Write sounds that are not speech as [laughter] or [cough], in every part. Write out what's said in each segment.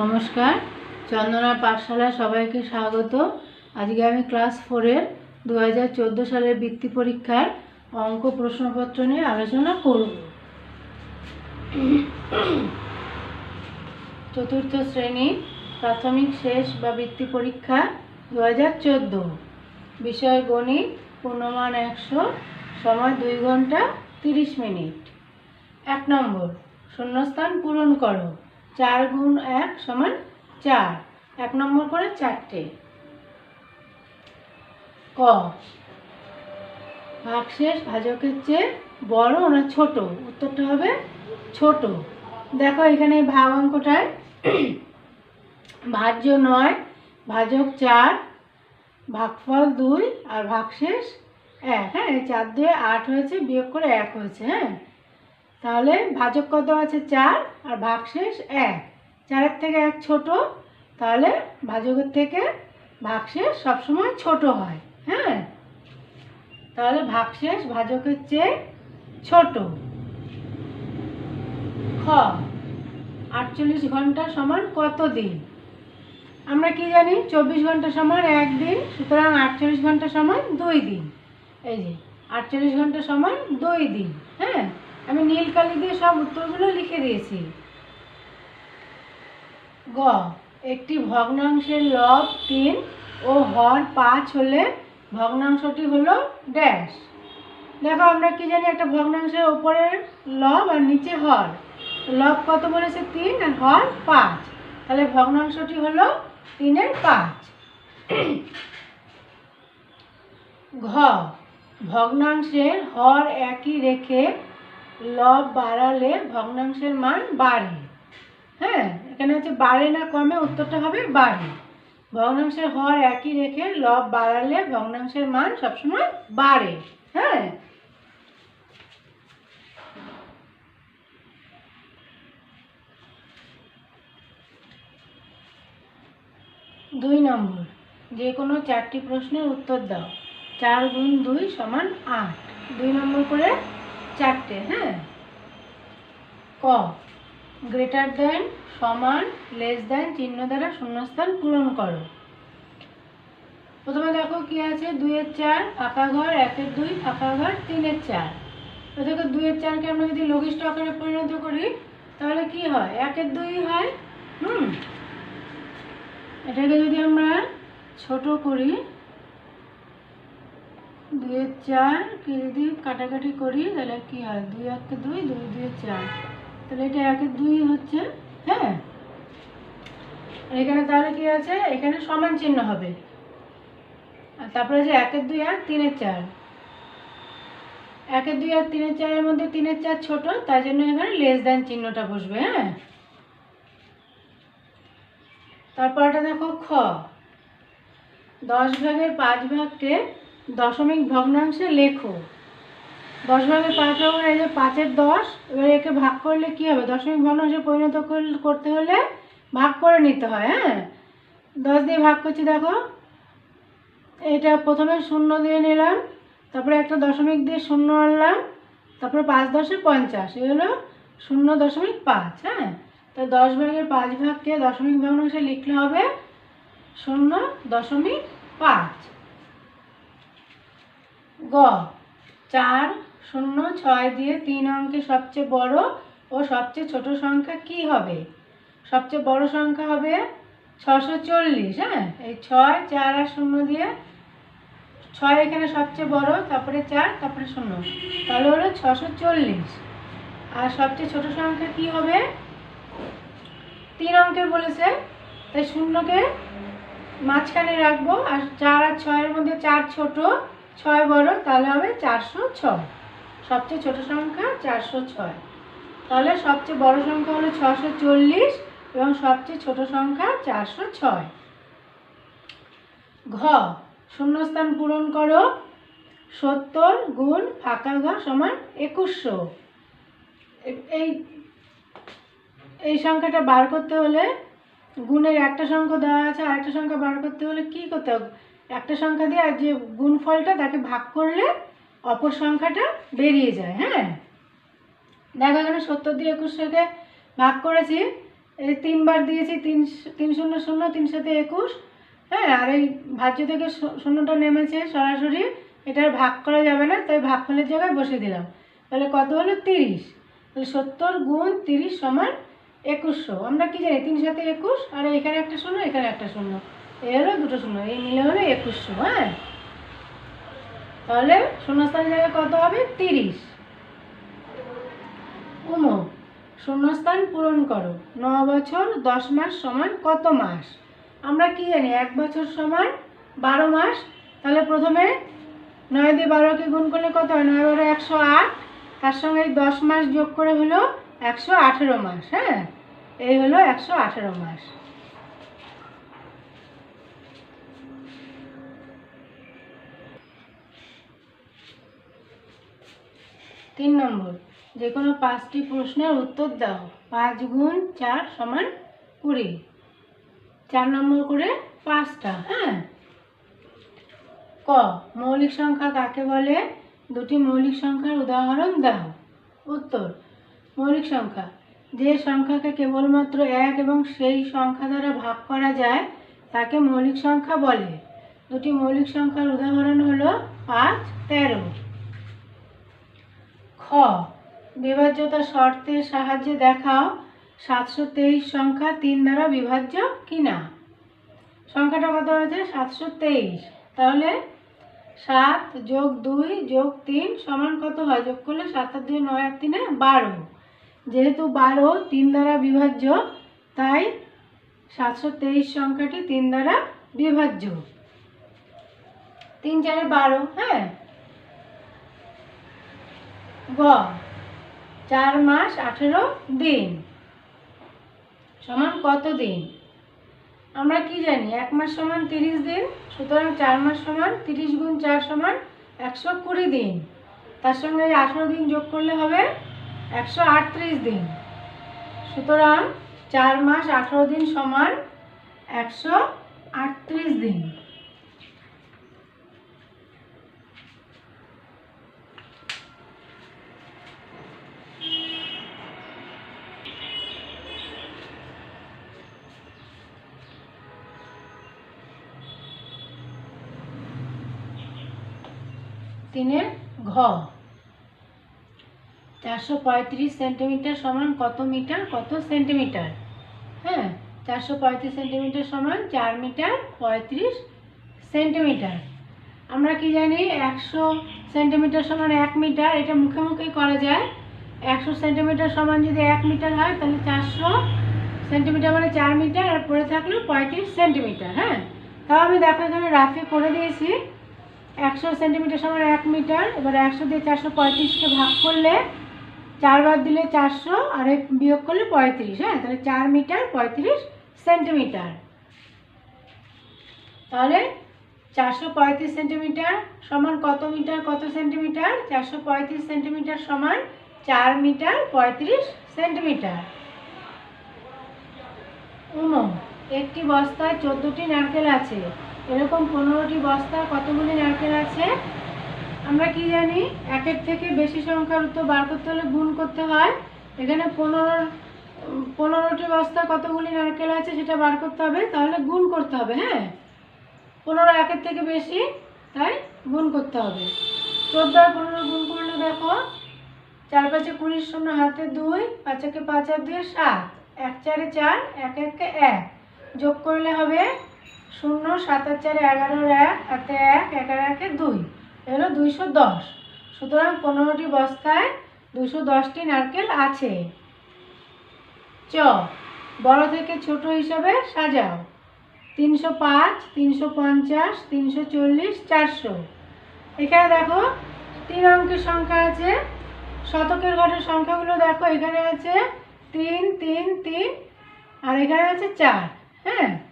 নমস্কার। চন্দনা পাঠশালায় সবাইকে স্বাগত। আজকে আমি ক্লাস ফোরের দু হাজার চোদ্দ সালের বৃত্তি পরীক্ষার অঙ্ক প্রশ্নপত্র নিয়ে আলোচনা করব। চতুর্থ শ্রেণি, প্রাথমিক শেষ বা বৃত্তি পরীক্ষা দু হাজার চোদ্দ। বিষয় গণিত, পূর্ণমান একশো, সময় দুই ঘণ্টা তিরিশ মিনিট। এক নম্বর, শূন্যস্থান পূরণ করো। চার গুণ এক সমান চার। এক নম্বর করে চারটে। ক। ভাগশেষ ভাজকের চেয়ে বড় না ছোট? উত্তরটা হবে ছোট। দেখো এখানে ভাগ অঙ্কটায় [clears throat] ভাজ্য নয়, ভাজক চার, ভাগফল দুই আর ভাগশেষ এক। হ্যাঁ চার দিয়ে আট হয়েছে, বিয়োগ করে এক হয়েছে হ্যাঁ? তাহলে ভাজক কত আছে চার আর ভাগশেষ এক। চারের থেকে এক ছোট, তাহলে ভাজকের থেকে ভাগশেষ সবসময় ছোট হয় হ্যাঁ? তাহলে ভাগশেষ ভাজকের চেয়ে ছোট। খ, আটচল্লিশ ঘণ্টা সমান কত দিন? আমরা কি জানি? চব্বিশ ঘণ্টা সমান এক দিন, সুতরাং আটচল্লিশ ঘণ্টা সমান দুই দিন। এই যে, আটচল্লিশ ঘণ্টা সমান দুই দিন হ্যাঁ? আমি নীল কালি দিয়ে সব উত্তরগুলো লিখে দিয়েছি। গ, একটি ভগ্নাংশের লব তিন ও হর পাঁচ হলে ভগ্নাংশটি হলো ড্যাশ। দেখো আমরা কি জানি একটা ভগ্নাংশের ওপরের লব আর নিচে হর। লব কত বলেছে? তিন আর হর পাঁচ। তাহলে ভগ্নাংশটি হলো তিনের পাঁচ। ঘ, ভগ্নাংশের হর একই রেখে লব বাড়ালে ভগ্নাংশের মান বাড়ে। হ্যাঁ এখানে হচ্ছে বাড়ে না কমে, উত্তরটা হবে বাড়ে। ভগ্নাংশের হর একই রেখে লব বাড়ালে ভগ্নাংশের মান সবসময় বাড়ে। হ্যাঁ। দুই নম্বর, যে কোনো চারটি প্রশ্নের উত্তর দাও। চার গুণ দুই সমান আট। দুই নম্বর করে চারটে হ্যাঁ? ক গ্রেটার দেন সমান লেস দেন চিহ্ন দ্বারা শূন্যস্থান পূরণ করো। প্রথমে দেখো কি আছে? দুইয়ের চার, ফাঁকা ঘর, একের দুই, ফাঁকা ঘর, তিনের চার। দেখো দুইয়ের চারকে আমরা যদি লঘিষ্ঠ আকারে পরিণত করি, তাহলে কি হয়? একের দুই হয়, হুম? এটাকে যদি আমরা ছোট করি দুইয়ের চার কে যদি কাটাকাটি করি, তাহলে কি হয়? দুই একে দুই দুই দুই চার। তাহলে এটা একের দুই হচ্ছে হ্যাঁ? এখানে তাহলে কি আছে? এখানে সমান চিহ্ন হবে। আর তারপরে যে একের দুই আর তিনের চার। একের দুই আর তিনের চারের মধ্যে তিনের চার ছোট, তাই জন্য এখানে লেস দেন চিহ্নটা বসবে হ্যাঁ? তারপরটা দেখো খ। দশ ভাগের পাঁচ ভাগকে দশমিক ভগ্নাংশে লেখো। দশ ভাগের পাঁচ ভাগ এই যে পাঁচের দশ, এবার একে ভাগ করলে কি হবে? দশমিক ভগ্নাংশে পরিণত করতে হলে ভাগ করে নিতে হয় হ্যাঁ? দশ দিয়ে ভাগ করছি, দেখো। এটা প্রথমে শূন্য দিয়ে নিলাম, তারপরে একটা দশমিক দিয়ে শূন্য আনলাম, তারপরে পাঁচ দশে পঞ্চাশ এ হলো শূন্য দশমিক পাঁচ হ্যাঁ? তা দশ ভাগের পাঁচ ভাগকে দশমিক ভগ্নাংশে লিখলে হবে শূন্য দশমিক পাঁচ। গ। চার, শূন্য, ছয় দিয়ে তিন অঙ্কে সবচেয়ে বড় ও সবচেয়ে ছোট সংখ্যা কি হবে? সবচেয়ে বড় সংখ্যা হবে ছশো চল্লিশ হ্যাঁ? এই ছয়, চার আর শূন্য দিয়ে ছয় এখানে সবচেয়ে বড়, তারপরে চার, তারপরে শূন্য। তাহলে হলো ছশো চল্লিশ। আর সবচেয়ে ছোট সংখ্যা কি হবে? তিন অঙ্কের বলেছে, তাই শূন্যকে মাঝখানে রাখব। আর চার আর ছয়ের মধ্যে চার ছোট ছয় বড়, তাহলে হবে চারশো ছয়। সবচেয়ে ছোট সংখ্যা চারশো ছয়। তাহলে সবচেয়ে বড় সংখ্যা হলো ছশো চল্লিশ এবং সবচেয়ে ছোট সংখ্যা চারশো ছয়। ঘ, শূন্যস্থান পূরণ করো। সত্তর গুণ ফাঁকা ঘ সমান একুশশো। এই এই সংখ্যাটা বার করতে হলে গুণের একটা সংখ্যা দেওয়া আছে আর একটা সংখ্যা বার করতে হলে কি করতে হবে? একটা সংখ্যা দিয়ে আর যে গুণফলটা তাকে ভাগ করলে অপর সংখ্যাটা বেরিয়ে যায় হ্যাঁ? দেখো এখানে সত্তর দিয়ে একুশশোকে ভাগ করেছি, এই তিনবার দিয়েছি, তিন তিন শূন্য শূন্য, তিন সাথে একুশ হ্যাঁ? আর এই ভাজ্য থেকে শূন্যটা নেমেছে সরাসরি এটা আর ভাগ করা যাবে না, তাই ভাগ ফলের জায়গায় বসিয়ে দিলাম। তাহলে কত হলো? তিরিশ। তাহলে সত্তর গুণ তিরিশ সমান একুশশো। আমরা কি জানি? তিন সাথে একুশ, আর এখানে একটা শূন্য, এখানে একটা শূন্য। হলো দুটো শূন্য এই মিলে হলো একুশশো হ্যাঁ? তাহলে শূন্যস্থানের জায়গায় কত হবে? তিরিশ। উমো শূন্যস্থান পূরণ করো। ন বছর দশ মাস সমান কত মাস? আমরা কি জানি, এক বছর সমান বারো মাস? তাহলে প্রথমে নয় দিয়ে বারোকে গুণ করলে কত হয়? নয় বারো একশো আট। তার সঙ্গে দশ মাস যোগ করে হলো একশো আঠেরো মাস হ্যাঁ? এই হলো একশো আঠেরো মাস। তিন নম্বর, যে কোনো পাঁচটি প্রশ্নের উত্তর দাও। পাঁচ গুণ চার সমান কুড়ি। চার নম্বর করে পাঁচটা হ্যাঁ? ক, মৌলিক সংখ্যা কাকে বলে? দুটি মৌলিক সংখ্যার উদাহরণ দাও। উত্তর, মৌলিক সংখ্যা। যে সংখ্যাকে কেবলমাত্র এক এবং সেই সংখ্যা দ্বারা ভাগ করা যায়, তাকে মৌলিক সংখ্যা বলে। দুটি মৌলিক সংখ্যার উদাহরণ হলো পাঁচ তেরো। বিভাজ্যতা শর্তের সাহায্যে দেখাও সাতশো তেইশ সংখ্যা তিন দ্বারা বিভাজ্য কিনা। সংখ্যাটা কত হয়েছে? সাতশো তেইশ। তাহলে সাত যোগ দুই যোগ তিন সমান কত হয়? যোগ করলে সাত আর দুই নয় আর তিনে বারো। যেহেতু বারো তিন দ্বারা বিভাজ্য, তাই সাতশো তেইশ সংখ্যাটি তিন দ্বারা বিভাজ্য। তিন চারে বারো হ্যাঁ? গ। চার মাস, আঠেরো দিন। সমান কত দিন? আমরা কি জানি? এক মাস সমান তিরিশ দিন, সুতরাং চার মাস সমান তিরিশ গুণ চার সমান একশো কুড়ি দিন। তার সঙ্গে আঠেরো দিন যোগ করলে হবে একশো আটত্রিশ দিন। সুতরাং চার মাস, আঠেরো দিন সমান একশো আটত্রিশ দিন। তিনে ঘ। চারশো পঁয়ত্রিশ সেন্টিমিটার সমান কত মিটার? কত সেন্টিমিটার? হ্যাঁ চারশো পঁয়ত্রিশ সেন্টিমিটার সমান চার মিটার পঁয়ত্রিশ সেন্টিমিটার। আমরা কি জানি, একশো সেন্টিমিটার সমান এক মিটার, এটা মুখে মুখেই করা যায়। একশো সেন্টিমিটার সমান যদি এক মিটার হয়, তাহলে চারশো সেন্টিমিটার মানে চার মিটার, আর পড়ে থাকল পঁয়ত্রিশ সেন্টিমিটার হ্যাঁ? তাও আমি দেখো এখানে রাফে করে দিয়েছি। একশো সেন্টিমিটার সমান এক মিটার, এবার একশো দিয়ে চারশো পঁয়ত্রিশকে ভাগ করলে চারবার দিলে চারশো, আর বিয়োগ করলে পঁয়ত্রিশ হ্যাঁ? তাহলে চার মিটার পঁয়ত্রিশ সেন্টিমিটার। তাহলে চারশো পঁয়ত্রিশ সেন্টিমিটার সমান কত মিটার, কত সেন্টিমিটার? চারশো পঁয়ত্রিশ সেন্টিমিটার সমান চার মিটার পঁয়ত্রিশ সেন্টিমিটার। উনো একটি বস্তায় চোদ্দোটি নারকেল আছে। এরকম পনেরোটি বস্তা কতগুলি নারকেল আছে? আমরা কি জানি? একের থেকে বেশি সংখ্যার উত্তর বার করতে হলে গুণ করতে হয়। এখানে পনেরো, পনেরোটি বস্তা কতগুলি নারকেল আছে সেটা বার করতে হবে, তাহলে গুণ করতে হবে হ্যাঁ? পনেরো একের থেকে বেশি, তাই গুণ করতে হবে। চোদ্দ আর পনেরো গুণ করলে দেখো, চার পাঁচে কুড়ি শূন্য, হাতে দুই, পাঁচাকে পাঁচ আর দুই, সাত। এক চারে চার, এক একে এক। যোগ করলে হবে শূন্য, সাত আর চারে এগারোর এক হাতে এক এগারো একে দুই। এগুলো দুইশো দশ। সুতরাং পনেরোটি বস্তায় দুশো দশটি নারকেল আছে। চ। বড় থেকে ছোট হিসাবে সাজাও। তিনশো পাঁচ, তিনশো পঞ্চাশ, তিনশো চল্লিশ, চারশো। এখানে দেখো তিন অঙ্কের সংখ্যা আছে। শতকের ঘরের সংখ্যাগুলো দেখো। এখানে আছে তিন তিন তিন, আর এখানে আছে চার। হ্যাঁ?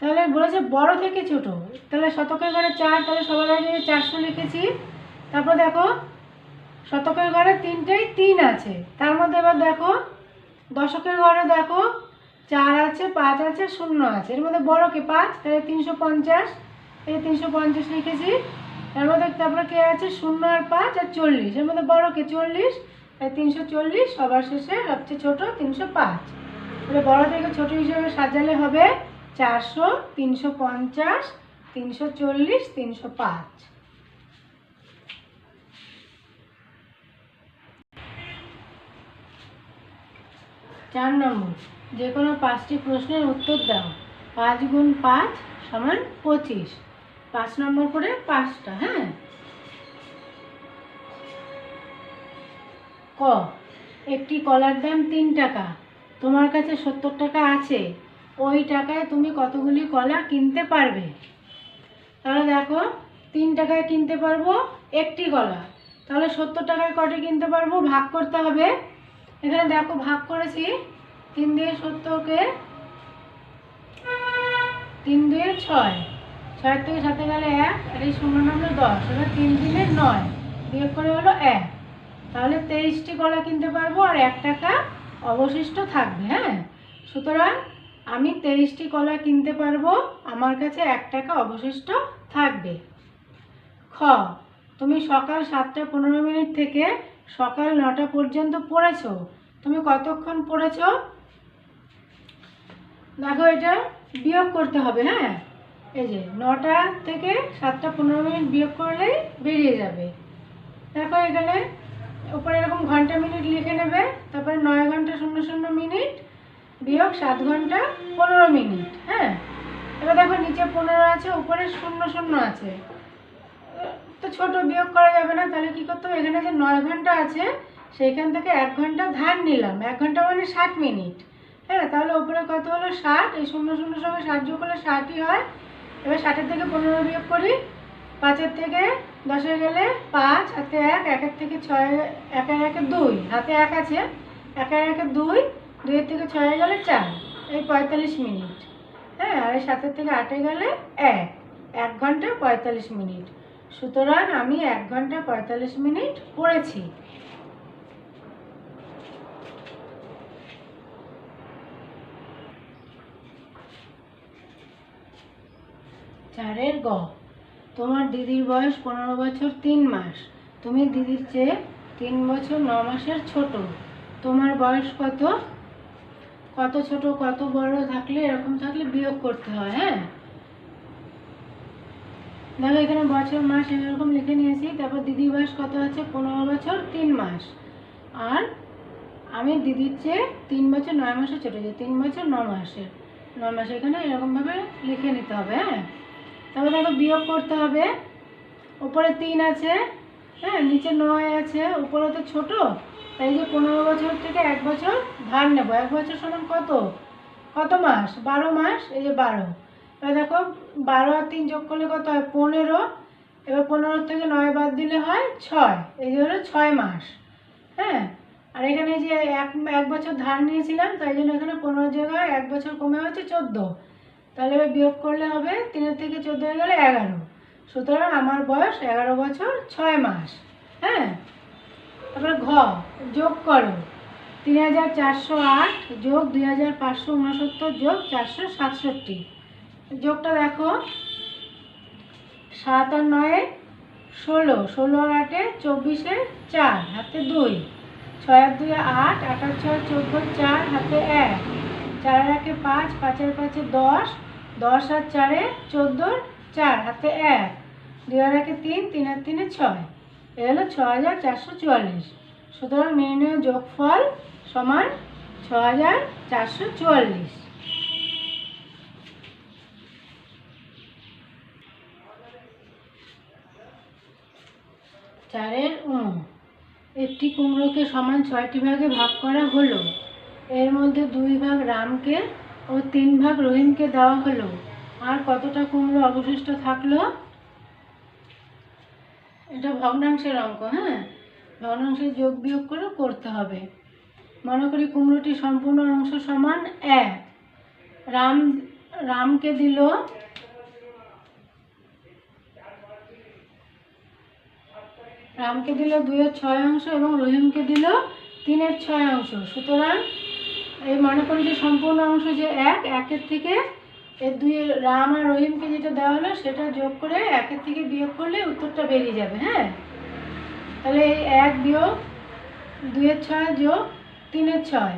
তাহলে বলেছে বড় থেকে ছোট। তাহলে শতকের ঘরে চার, তাহলে সবার আগে চারশো লিখেছি। তারপর দেখো, শতকের ঘরে তিনটেই তিন আছে। তার মধ্যে এবার দেখো, দশকের ঘরে দেখো, চার আছে, পাঁচ আছে, শূন্য আছে। এর মধ্যে বড় কে পাঁচ? তাহলে তিনশো পঞ্চাশ। এই তিনশো পঞ্চাশ লিখেছি। এর মধ্যে তারপরে কে আছে? শূন্য আর পাঁচ আর চল্লিশ। এর মধ্যে বড় কে চল্লিশ? তাই তিনশো চল্লিশ। সবার শেষে সবচেয়ে ছোট তিনশো পাঁচ। বড় থেকে ছোট হিসেবে সাজালে হবে চারশো, তিনশো পঞ্চাশ, তিনশো চল্লিশ, তিনশো পাঁচ। চার নম্বর যে কোনো পাঁচটি প্রশ্নের উত্তর দাও। পাঁচ গুণ পাঁচ সমান পঁচিশ। পাঁচ নম্বর করে পাঁচটা হ্যাঁ? ক, একটি কলার দাম তিন টাকা। তোমার কাছে সত্তর টাকা আছে। ওই টাকায় তুমি কতগুলি কলা কিনতে পারবে? তাহলে দেখো, তিন টাকায় কিনতে পারব একটি কলা। তাহলে সত্তর টাকায় কটি কিনতে পারব? ভাগ করতে হবে। এখানে দেখো, ভাগ করেছি। তিন দিয়ে সত্তরকে তিন দিয়ে ছয়। ছয়ের থেকে সাথে গেলে এক, আর এই শূন্য নম্বর দশ। এবার তিন দিনে নয়। বিয়োগ করে হলো এক। তাহলে তেইশটি কলা কিনতে পারব আর এক টাকা অবশিষ্ট থাকবে হ্যাঁ? সুতরাং আমি তেইশটি কলা কিনতে পারব, আমার কাছে এক টাকা অবশিষ্ট থাকবে। খ, তুমি সকাল সাতটা পনেরো মিনিট থেকে সকাল নটা পর্যন্ত পড়েছো। তুমি কতক্ষণ পড়েছো? দেখো এটা বিয়োগ করতে হবে হ্যাঁ? এই যে, নটা থেকে সাতটা পনেরো মিনিট বিয়োগ করলেই বেরিয়ে যাবে। দেখো এখানে, উপরে এরকম ঘণ্টা মিনিট লিখে নেবে, তারপরে নয় ঘণ্টা শূন্য শূন্য মিনিট বিয়োগ সাত ঘণ্টা পনেরো মিনিট হ্যাঁ? এবার দেখো নিচে পনেরো আছে, উপরে শূন্য শূন্য আছে। তো ছোট বিয়োগ করা যাবে না, তাহলে কি করতে হবে? এখানে যে নয় ঘণ্টা আছে, সেইখান থেকে এক ঘণ্টা ধার নিলাম। এক ঘণ্টা মানে ষাট মিনিট হ্যাঁ? তাহলে উপরে কত হলো? ষাট, এই শূন্য শূন্য সঙ্গে ষাট যোগ করলে ষাটই হয়। এবার ষাটের থেকে পনেরো বিয়োগ করি, পাঁচের থেকে দশে গেলে পাঁচ, হাতে এক, একের থেকে ছয়, একের একে দুই, হাতে এক আছে, একের একে দুই দুইয়ের থেকে ছয়ে গেলে চার, এই পঁয়তাল্লিশ মিনিট। হ্যাঁ আর সাতের থেকে আটে গেলে এক এক ঘণ্টা পঁয়তাল্লিশ মিনিট। সুতরাং আমি এক ঘণ্টা পঁয়তাল্লিশ মিনিট পড়েছি। চারের গ, তোমার দিদির বয়স পনেরো বছর তিন মাস। তুমি দিদির চেয়ে তিন বছর ন মাসের ছোট। তোমার বয়স কত? কত ছোট, কত বড় থাকলে এরকম থাকলে বিয়োগ করতে হয় হ্যাঁ? দেখো এখানে বছর, মাস এরকম লিখে নিয়েছি, তারপর দিদি বয়স কত আছে পনেরো বছর, তিন মাস। আর আমি দিদির চেয়ে তিন বছর, নয় মাসে ছোটো, যে তিন বছর, ন মাসের। ন মাসে এখানে এরকমভাবে লিখে নিতে হবে হ্যাঁ? তারপর দেখো বিয়োগ করতে হবে। ওপরে তিন আছে হ্যাঁ? নিচে নয় আছে, উপরে তো ছোট। তাই যে পনেরো বছর থেকে এক বছর ধার নেব। এক বছর সমান কত? কত মাস? বারো মাস? এই যে বারো। এবার দেখো, বারো আর তিন যোগ করলে কত হয়? পনেরো। এবার পনেরো থেকে নয় বাদ দিলে হয় ছয়। এই যে হলো ছয় মাস। হ্যাঁ? আর এখানে যে এক এক বছর ধার নিয়েছিলাম, তাই জন্য এখানে পনেরো জায়গায় এক বছর কমে হচ্ছে চোদ্দ। তাহলে এবার বিয়োগ করলে হবে তিনের থেকে চোদ্দ হয়ে গেলে এগারো। সুতরাং আমার বয়স এগারো বছর ছয় মাস। হ্যাঁ? তারপরে ঘ, যোগ করো। তিন হাজার চারশো আট যোগ দুই হাজার পাঁচশো উনসত্তর যোগ চারশো সাতষট্টি। যোগটা দেখো, সাত আর নয়ে, ষোলো। ষোলো আর আটে চব্বিশে চার, হাতে দুই। ছয় আর দুই আট আট আর ছয় চোদ্দ, চার হাতে এক। চার আর একে পাঁচ পাঁচের পাঁচে দশ। দশ আর চারে চোদ্দোর চার, হাতে এক। দুই আর একে তিন তিন আর তিনে ছয়। এ হলো ছ হাজার চারশো চুয়াল্লিশ। সুতরাং নির্ণয় যোগফল সমান ছ হাজার চারশো চুয়াল্লিশ। চারের উম একটি কুমড়োকে সমান ছয়টি ভাগে ভাগ করা হলো। এর মধ্যে দুই ভাগ রামকে ও তিন ভাগ রহিমকে দেওয়া হলো। আর কতটা কুমড়ো অবশিষ্ট থাকল? এটা ভগ্নাংশের অঙ্ক হ্যাঁ? ভগ্নাংশের যোগ বিয়োগ করে করতে হবে। মনে করি কুমড়োটি সম্পূর্ণ অংশ সমান এক। রাম, রামকে দিল রামকে দিল দুইয়ের ছয় অংশ এবং রহিমকে দিল তিনের ছয় অংশ। সুতরাং এই মনে করি যে সম্পূর্ণ অংশ যে এক, একের থেকে এর দুই রাম আর রহিমকে যেটা দেওয়া হলো, সেটা যোগ করে একের থেকে বিয়োগ করলে উত্তরটা বেরিয়ে যাবে হ্যাঁ? তাহলে এই এক বিয়োগ দুইয়ের ছয় যোগ তিনের ছয়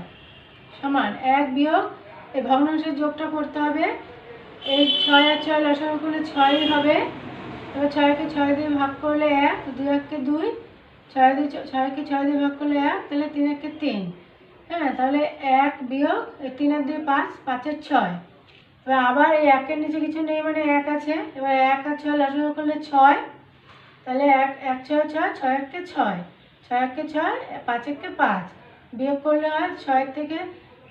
সমান এক বিয়োগ। এই ভগ্নাংশের যোগটা করতে হবে। এই ছয় আর ছয় লসাগু করলে ছয়ই হবে। এবার ছয়কে ছয় দিয়ে ভাগ করলে এক, দুই এককে দুই, ছয় দিয়ে ছয়কে ছয় দিয়ে ভাগ করলে এক, তাহলে তিন এককে তিন। হ্যাঁ তাহলে এক বিয়োগ তিনের দুই পাঁচ, পাঁচের ছয়। এবার আবার এই একের নিচে কিছু নেই মানে এক আছে। এবার এক আর ছয় লসাগু করলে ছয়। তাহলে এক এক ছয় ছয় ছয় এককে ছয়। ছয় এককে ছয়, পাঁচ এককে পাঁচ। বিয়োগ করলে হয় ছয় থেকে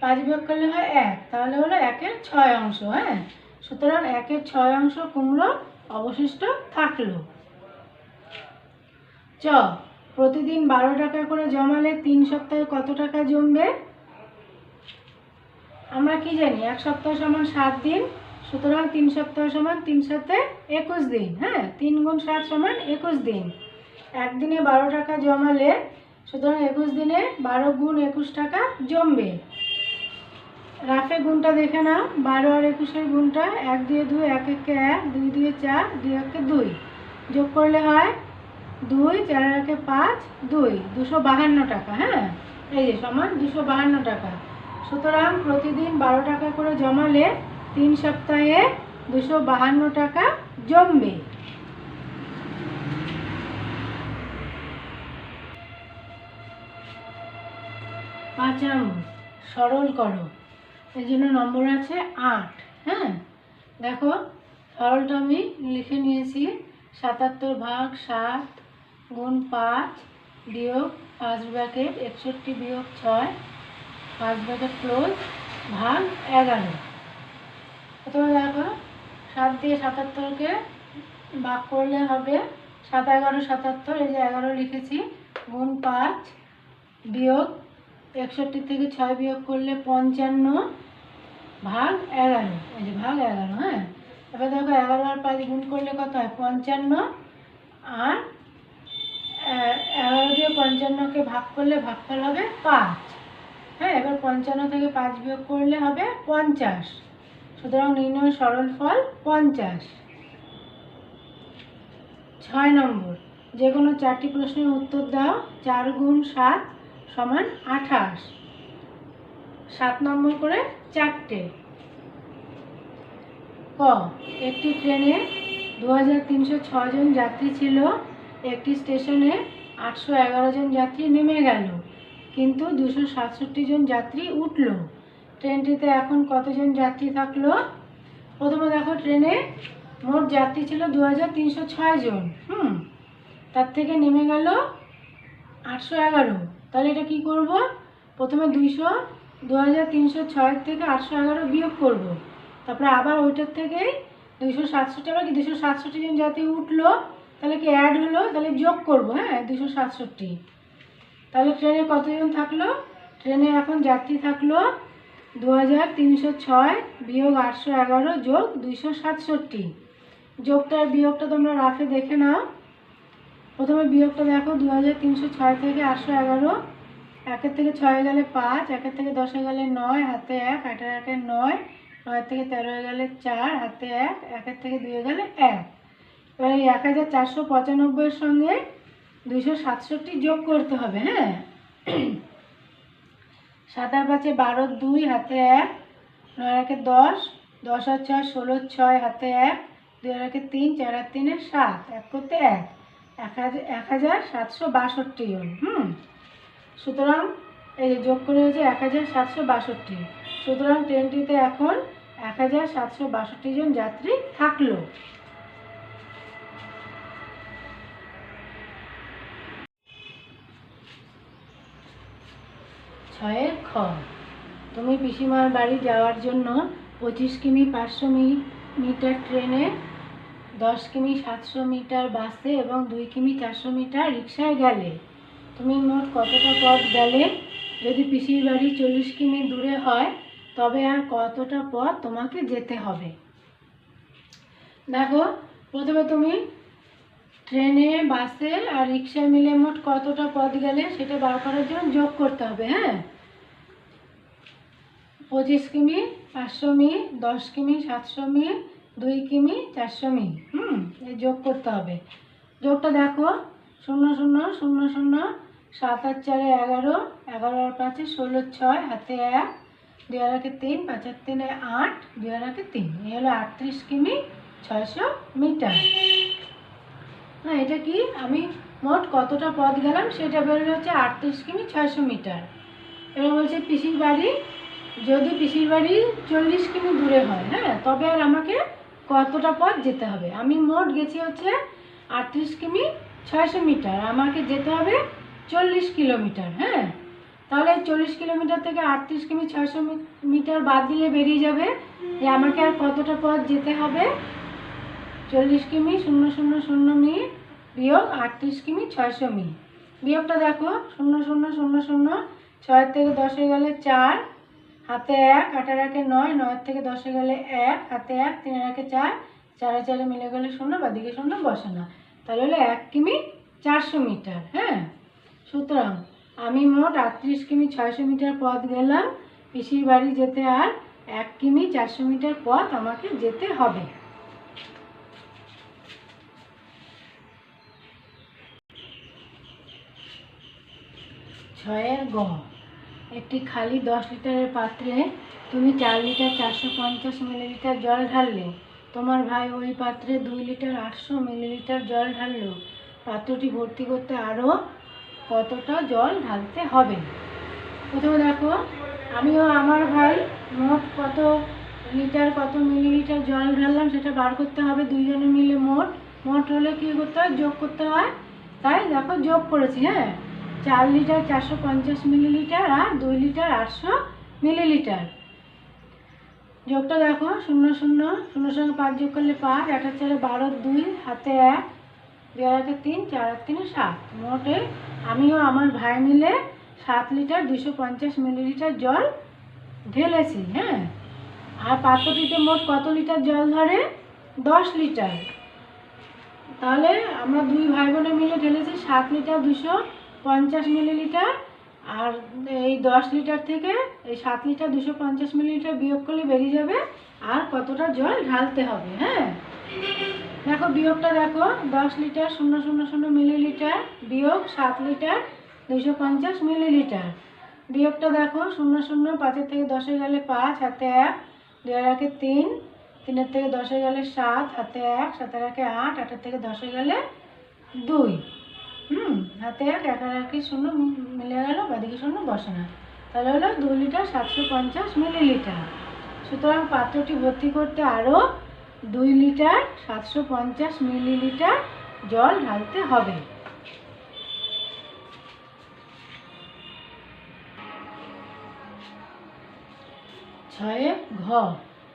পাঁচ বিয়োগ করলে হয় এক। তাহলে হলো একের ছয় অংশ হ্যাঁ? সুতরাং একের ছয় অংশ কুমড়ো অবশিষ্ট থাকল। চ, প্রতিদিন বারো টাকা করে জমালে তিন সপ্তাহে কত টাকা জমবে? আমরা কি জানি? এক সপ্তাহ সমান সাত দিন, সুতরাং তিন সপ্তাহ সমান তিন সাথে একুশ দিন হ্যাঁ? তিন গুণ সাত সমান একুশ দিন। একদিনে বারো টাকা জমালে, সুতরাং একুশ দিনে বারো গুণ একুশ টাকা জমবে। রাফে গুণটা দেখে নাও। বারো আর একুশের গুণটা এক দিয়ে দুই, এক একে এক, দুই দিয়ে চার, দুই একে দুই। যোগ করলে হয় দুই, চার একে পাঁচ, দুই। দুশো বাহান্ন টাকা হ্যাঁ? এই যে সমান দুশো বাহান্ন টাকা। সুতরাং প্রতিদিন বারো টাকা করে জমালে তিন সপ্তাহে দুশো বাহান্ন টাকা জমবে। পাঁচ সরল করো। এই জন্য নম্বর আছে আট হ্যাঁ? দেখো, সরলটা আমি লিখে নিয়েছি, সাতাত্তর ভাগ সাত গুণ পাঁচ বিয়োগ পাঁচ ব্র্যাকেট একষট্টি বিয়োগ ছয়। পাঁচ ব্র্যাকেট ক্লোজ, ভাগ এগারো। প্রথমে দেখো, সাত দিয়ে সাতাত্তরকে ভাগ করলে হবে সাত এগারো সাতাত্তর, এই যে এগারো লিখেছি, গুণ পাঁচ বিয়োগ একষট্টি থেকে ছয় বিয়োগ করলে পঞ্চান্ন ভাগ এগারো, এই যে ভাগ এগারো হ্যাঁ? এবার দেখো, এগারো আর পাঁচ গুণ করলে কত হয়? পঞ্চান্ন আর এগারো দিয়ে পঞ্চান্নকে ভাগ করলে ভাগফল হবে পাঁচ। হ্যাঁ এবার পঞ্চান্ন থেকে পাঁচ বিয়োগ করলে হবে পঞ্চাশ। সুতরাং নির্ণয় সরল ফল পঞ্চাশ। ছয় নম্বর, যে কোনো চারটি প্রশ্নের উত্তর দাও, চার গুণ সাত সমান আঠাশ। সাত নম্বর করে চারটে। ক, একটি ট্রেনে দু হাজার তিনশো জন যাত্রী ছিল, একটি স্টেশনে আটশো এগারো জন যাত্রী নেমে গেল। কিন্তু দুশো সাতষট্টি জন যাত্রী উঠল। ট্রেনটিতে এখন কতজন যাত্রী থাকল? প্রথমে দেখো, ট্রেনে মোট যাত্রী ছিল দু হাজার তিনশো ছয় জন। হুম, তার থেকে নেমে গেল আটশো এগারো। তাহলে এটা কি করব? প্রথমে দুইশো দু হাজার তিনশো ছয় থেকে আটশো এগারো বিয়োগ করব। তারপরে আবার ওইটার থেকেই দুইশো সাতষট্টি, আবার কি দুশো সাতষট্টি জন যাত্রী উঠল? তাহলে কি অ্যাড হলো? তাহলে যোগ করব হ্যাঁ দুশো সাতষট্টি। তাহলে ট্রেনে কতজন থাকল? ট্রেনে এখন যাত্রী থাকল দু হাজার তিনশো ছয় বিয়োগ আটশো এগারো যোগ দুইশো সাতষট্টি। যোগটা আর বিয়োগটা তোমরা রাফে দেখে নাও। প্রথমে বিয়োগটা দেখো দু হাজার তিনশো ছয় থেকে আটশো এগারো। একের থেকে ছয়ে গেলে পাঁচ, একের থেকে দশে গেলে নয়, হাতে এক, আটের একের নয় নয় থেকে তেরো গেলে চার, হাতে এক, একের থেকে দুয়ে গেলে এক। এবার এই এক হাজার চারশো পঁচানব্বইয়ের সঙ্গে দুইশো সাতষট্টি যোগ করতে হবে হ্যাঁ? সাত আর পাঁচে বারো, দুই হাতে এক, নয় একে দশ দশ আর ছয় ষোলো, ছয় হাতে এক, দুই আর একে তিন, চার আর তিনে সাত, এক করতে এক এক হাজার এক হাজার সাতশো বাষট্টি জন, হুম? সুতরাং, এই যে যোগ করে হয়েছে এক হাজার সাতশো বাষট্টি, সুতরাং ট্রেনটিতে এখন এক হাজার সাতশো বাষট্টি জন যাত্রী থাকল। ছয়ের খ তুমি পিসিমার বাড়ি যাওয়ার জন্য পঁচিশ কিমি, পাঁচশো মিটার ট্রেনে, দশ কিমি, সাতশো মিটার বাসে এবং দুই কিমি, চারশো মিটার রিক্সায় গেলে। তুমি মোট কতটা পথ গেলে? যদি পিসির বাড়ি চল্লিশ কিমি দূরে হয়, তবে আর কতটা পথ তোমাকে যেতে হবে? দেখো, প্রথমে তুমি ট্রেনে, বাসে আর রিক্সায় মিলে মোট কতটা পথ গেলে সেটা বার করার জন্য যোগ করতে হবে হ্যাঁ? পঁচিশ কিমি, পাঁচশো মি দশ কিমি, সাতশো মি দুই কিমি, চারশো মি হুম? যোগ করতে হবে। যোগটা দেখো, শূন্য শূন্য শূন্য শূন্য, সাত আর চারে এগারো এগারো আর পাঁচে ষোলো, ছয়, হাতে এক, দুই আর তিন, পাঁচ আর তিনে আট, দুই আর তিন, এই হলো আটত্রিশ কিমি, ছয়শো মিটার। হ্যাঁ এটা কি? আমি মোট কতটা পথ গেলাম? সেটা বেরোলো হচ্ছে আটত্রিশ কিমি, ছয়শো মিটার। এবার বলছে, পিসির বাড়ি, যদি পিসির বাড়ি চল্লিশ কিমি দূরে হয় হ্যাঁ তবে আর আমাকে কতটা পথ যেতে হবে? আমি মোট গেছি হচ্ছে আটত্রিশ কিমি, ছয়শো মিটার। আমাকে যেতে হবে চল্লিশ কিলোমিটার হ্যাঁ? তাহলে চল্লিশ কিলোমিটার থেকে আটত্রিশ কিমি, ছয়শো মিটার বাদ দিলে বেরিয়ে যাবে। যে আমাকে আর কতটা পথ যেতে হবে? চল্লিশ কিমি, শূন্য শূন্য শূন্য মি বিয়োগ আটত্রিশ কিমি, ছয়শো মি। বিয়োগটা দেখো, শূন্য শূন্য শূন্য শূন্য, ছয়ের থেকে দশে গেলে চার, হাতে এক, আটের একে নয়, নয়ের থেকে দশে গেলে এক, হাতে এক, তিনের একে চার, চারে চারে মিলে গেলে শূন্য বা দিকে শূন্য, বসে না। তাহলে হলো এক কিমি, চারশো মিটার হ্যাঁ? সুতরাং আমি মোট আটত্রিশ কিমি, ছয়শো মিটার পথ গেলাম, পিসির বাড়ি যেতে আর এক কিমি, চারশো মিটার পথ আমাকে যেতে হবে। ছয়ের গ একটি খালি দশ লিটারের পাত্রে তুমি চার লিটার চারশো পঞ্চাশ মিলিলিটার জল ঢাললে। তোমার ভাই ওই পাত্রে দুই লিটার আটশো মিলিলিটার জল ঢাললো। পাত্রটি ভর্তি করতে আরও কতটা জল ঢালতে হবে? প্রথমে দেখো, আমিও আমার ভাই মোট কত লিটার, কত মিলিলিটার জল ঢাললাম সেটা বার করতে হবে। দুইজনে মিলে মোট মোট হলে কী করতে হয়? যোগ করতে হয়। তাই দেখো যোগ করেছি হ্যাঁ? চার লিটার চারশো পঞ্চাশ মিলিলিটার আর দুই লিটার আটশো মিলিলিটার। যোগটা দেখো, শূন্য শূন্য শূন্য সঙ্গে পাঁচ যোগ করলে পাঁচ আর চারে বারো, দুই হাতে এক, দুই একে তিন, চার আর তিনে সাত। মোটে আমিও আমার ভাই মিলে সাত লিটার দুশো পঞ্চাশ মিলিলিটার জল ঢেলেছি হ্যাঁ। আর পাত্রটিতে মোট কত লিটার জল ধরে? দশ লিটার। তাহলে আমরা দুই ভাই বোনে মিলে ঢেলেছি সাত লিটার দুশো পঞ্চাশ মিলিলিটার আর এই দশ লিটার থেকে এই সাত লিটার দুশো পঞ্চাশ মিলিলিটার বিয়োগ করলে বেরিয়ে যাবে আর কতটা জল ঢালতে হবে হ্যাঁ? দেখো বিয়োগটা দেখো, দশ লিটার শূন্য শূন্য শূন্য মিলিলিটার বিয়োগ সাত লিটার দুশো পঞ্চাশ মিলিলিটার। বিয়োগটা দেখো, শূন্য শূন্য পাঁচের থেকে দশে গেলে পাঁচ হাতে এক আর একে তিন, তিনের থেকে দশে গেলে সাত হাতে এক, সাতের একে আট, আটের থেকে দশে গেলে দুই। হুম, হাতে এক এক আর একে শূন্য মিলে গেল, বাদিকে শূন্য বসে না। তাহলে হলো দুই লিটার সাতশো পঞ্চাশ মিলিলিটার। সুতরাং পাত্রটি ভর্তি করতে আরও দুই লিটার সাতশো পঞ্চাশ মিলিলিটার জল ঢালতে হবে। ছয়ে ঘ।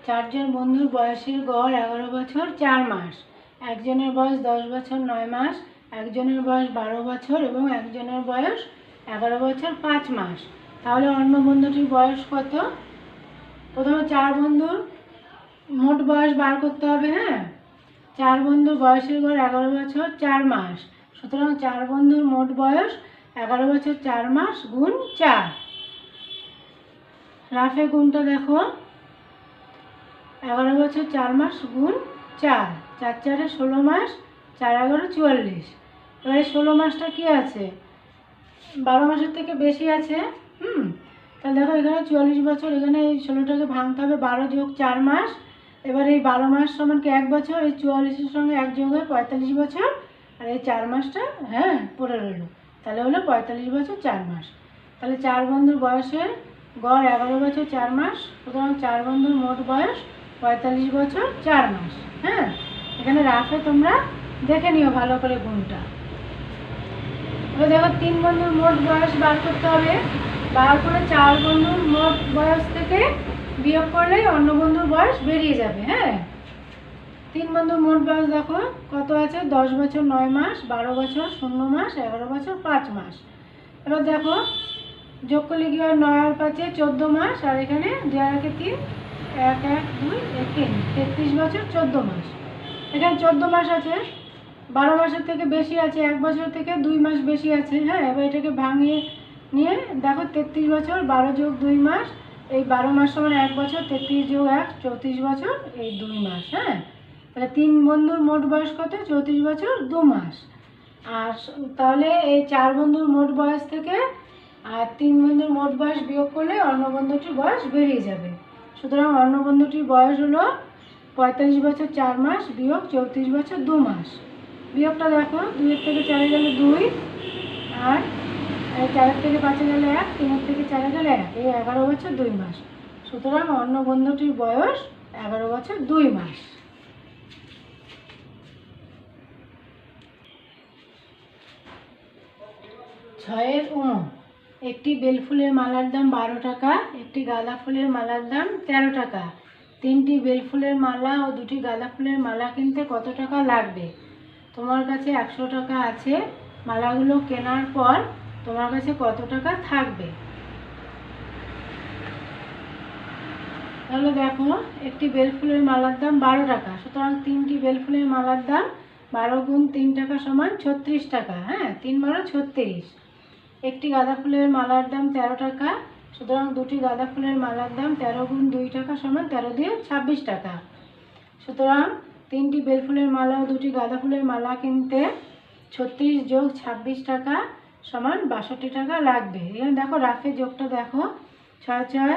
চারজন বন্ধুর বয়সের গড় এগারো বছর চার মাস। একজনের বয়স দশ বছর নয় মাস। একজনের বয়স বারো বছর এবং একজনের বয়স এগারো বছর পাঁচ মাস। তাহলে অন্য বন্ধুটির বয়স কত? প্রথমে চার বন্ধুর মোট বয়স বার করতে হবে হ্যাঁ? চার বন্ধুর বয়সের গড় এগারো বছর চার মাস। সুতরাং চার বন্ধুর মোট বয়স এগারো বছর চার মাস গুণ চার। রাফে গুণটা দেখো। এগারো বছর চার মাস গুণ চার। চার চারে ষোলো মাস চার এগারো চুয়াল্লিশ। এবারে ষোলো মাসটা কি আছে? বারো মাসের থেকে বেশি আছে? হুম, তাহলে দেখো এখানে চুয়াল্লিশ বছর, এখানে এই ষোলোটাকে ভাঙতে হবে, বারো যোগ চার মাস। এবার এই বারো মাস সমান কি এক বছর? এই চুয়াল্লিশের সঙ্গে এক যোগ হয়ে পঁয়তাল্লিশ বছর। আর এই চার মাসটা হ্যাঁ পড়ে রইল। তাহলে হলো পঁয়তাল্লিশ বছর চার মাস। তাহলে চার বন্ধুর বয়সের গড় এগারো বছর চার মাস, সুতরাং চার বন্ধুর মোট বয়স পঁয়তাল্লিশ বছর চার মাস হ্যাঁ? এখানে রাফে তোমরা দেখে নিও ভালো করে গুণটা এবার দেখো, তিন বন্ধুর মোট বয়স বার করতে হবে। বার করে চার বন্ধুর মোট বয়স থেকে বিয়োগ করলেই অন্য বন্ধুর বয়স বেরিয়ে যাবে হ্যাঁ? তিন বন্ধুর মোট বয়স দেখো, কত আছে? দশ বছর নয় মাস, বারো বছর শূন্য মাস, এগারো বছর পাঁচ মাস। এবার দেখো, যোগ করলে কি হয়? নয় আর পাঁচে চোদ্দ মাস, আর এখানে দুই আর একে তিন, এক এক, দুই তিন, তেত্রিশ বছর চোদ্দ মাস। এখানে চোদ্দ মাস আছে। বারো মাসের থেকে বেশি আছে, এক বছর থেকে দুই মাস বেশি আছে। হ্যাঁ এবার এটাকে ভাঙিয়ে নিয়ে দেখো তেত্রিশ বছর, বারো যোগ দুই মাস, এই বারো মাস সমান এক বছর, তেত্রিশ যোগ এক, চৌত্রিশ বছর, এই দুই মাস হ্যাঁ? তাহলে তিন বন্ধুর মোট বয়স কত? চৌত্রিশ বছর, দু মাস। আর তাহলে এই চার বন্ধুর মোট বয়স থেকে, আর তিন বন্ধুর মোট বয়স বিয়োগ করলে অন্য বন্ধুটির বয়স বেরিয়ে যাবে। সুতরাং অন্য বন্ধুটির বয়স হলো পঁয়তাল্লিশ বছর, চার মাস, বিয়োগ চৌত্রিশ বছর, দু মাস। বিয়োগটা দেখো, দুইয়ের থেকে চারে গেলে দুই, আর চারের থেকে পাঁচে গেলে এক, তিনের থেকে চারে গেলে এক, এই এগারো বছর দুই মাস। সুতরাং অন্য বন্ধুটির বয়স এগারো বছর দুই মাস। ছয়ের উম, একটি বেলফুলের মালার দাম বারো টাকা, একটি গাঁদা ফুলের মালার দাম তেরো টাকা। তিনটি বেলফুলের মালা ও দুটি গাঁদা ফুলের মালা কিনতে কত টাকা লাগবে? তোমার কাছে একশো টাকা আছে, মালাগুলো কেনার পর তোমার কাছে কত টাকা থাকবে? তাহলে দেখো, একটি বেলফুলের মালার দাম বারো টাকা, সুতরাং তিনটি বেলফুলের মালার দাম বারো গুণ তিন টাকা সমান ছত্রিশ টাকা হ্যাঁ তিন বারো ছত্রিশ। একটি গাঁদা ফুলের মালার দাম তেরো টাকা, সুতরাং দুটি গাঁদা ফুলের মালার দাম তেরো গুণ দুই টাকা সমান তেরো দিয়ে ছাব্বিশ টাকা। সুতরাং তিনটি বেলফুলের মালা ও দুটি গাঁদা ফুলের মালা কিনতে ছত্রিশ যোগ ছাব্বিশ টাকা সমান বাষট্টি টাকা লাগবে। এখানে দেখো রাফের যোগটা দেখো। ছয় ছয়।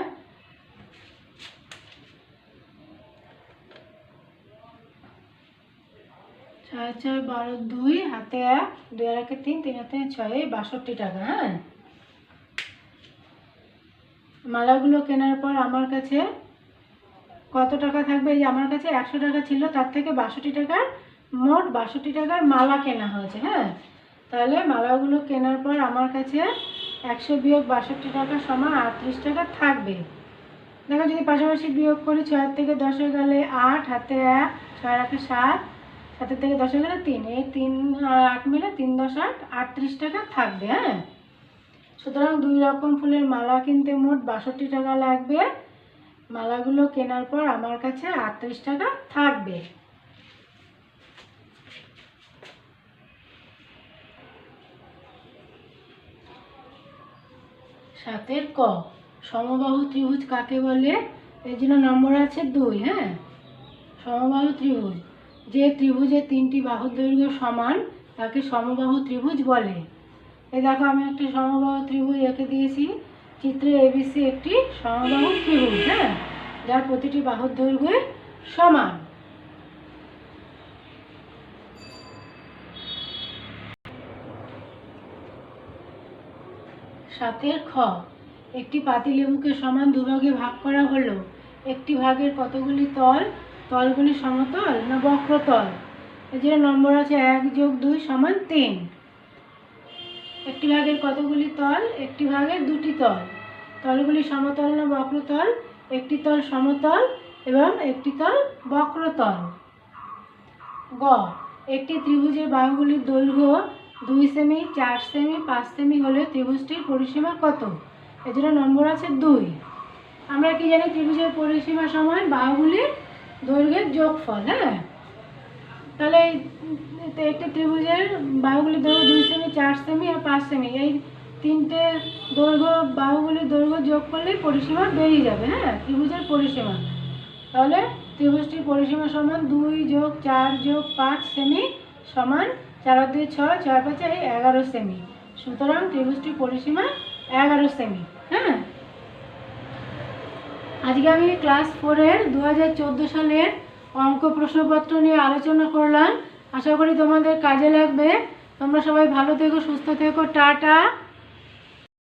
ছয় ছয়, বারো, দুই, হাতে এক, দুই আর তিন তিন হাতে ছয় বাষট্টি টাকা হ্যাঁ? মালাগুলো কেনার পর আমার কাছে কত টাকা থাকবে? এই আমার কাছে একশো টাকা ছিল, তার থেকে বাষট্টি টাকার মোট বাষট্টি টাকার মালা কেনা হয়েছে হ্যাঁ? তাহলে মালাগুলো কেনার পর আমার কাছে একশো বিয়োগ বাষট্টি টাকা সমান আটত্রিশ টাকা থাকবে। দেখো যদি পাশাপাশি বিয়োগ করি ছয়ের থেকে দশে গেলে আট, হাতে এক, ছয় রাখে সাত, সাতের থেকে দশে গেলে তিন। এই তিন আট মিলে তিন দশ আট আটত্রিশ টাকা থাকবে হ্যাঁ? সুতরাং দুই রকম ফুলের মালা কিনতে মোট বাষট্টি টাকা লাগবে। মালাগুলো কেনার পর আমার কাছে আটত্রিশ টাকা থাকবে। সাতের ক, সমবাহু ত্রিভুজ কাকে বলে? এর জন্য নম্বর আছে দুই হ্যাঁ? সমবাহু ত্রিভুজ। যে ত্রিভুজের তিনটি বাহুর দৈর্ঘ্য সমান, তাকে সমবাহু ত্রিভুজ বলে। এই দেখো আমি একটা সমবাহু ত্রিভুজ এঁকে দিয়েছি। চিত্রে এবিসি একটি সমবাহু ত্রিভুজ হ্যাঁ? যার প্রতিটি বাহুর দৈর্ঘ্য সমান। সাতের খ, একটি পাতিলেবুকে সমান দুভাগে ভাগ করা হলো। একটি ভাগের কতগুলি তল? তলগুলি সমতল না বক্রতল? এর নম্বর আছে এক যোগ দুই সমান তিন। একটি ভাগের কতগুলি তল? একটি ভাগের দুটি তল। তলগুলি সমতল না বক্রতল? একটি তল সমতল এবং একটি তল বক্রতল। গ। একটি ত্রিভুজের বাহুগুলির দৈর্ঘ্য দুই সেমি, চার সেমি, পাঁচ সেমি হলে ত্রিভুজটির পরিসীমা কত? এর জন্য নম্বর আছে দুই। আমরা কি জানি ত্রিভুজের পরিসীমা সময় বাহুগুলির দৈর্ঘ্যের যোগফল হ্যাঁ? তাহলে একটি ত্রিভুজের বাহুগুলির দৈর্ঘ্য দুই সেমি চার সেমি আর পাঁচ সেমি এই তিনটে দৈর্ঘ্য, বাহুগুলির দৈর্ঘ্য যোগ করলেই পরিসীমা বেরিয়ে যাবে হ্যাঁ? ত্রিভুজের পরিসীমা। তাহলে ত্রিভুজটির পরিসীমা সমান দুই যোগ চার যোগ পাঁচ সেমি সমান চার দুই ছয় ছয় পাঁচে এই এগারো সেমি সুতরাং ত্রিভুজটির পরিসীমা এগারো সেমি হ্যাঁ? আজকে আমি ক্লাস ফোরের দু হাজার চোদ্দ সালের অঙ্ক প্রশ্নপত্র নিয়ে আলোচনা করলাম। আশা করি তোমাদের কাজে লাগবে। তোমরা সবাই ভালো থেকো সুস্থ থেকো টাটা।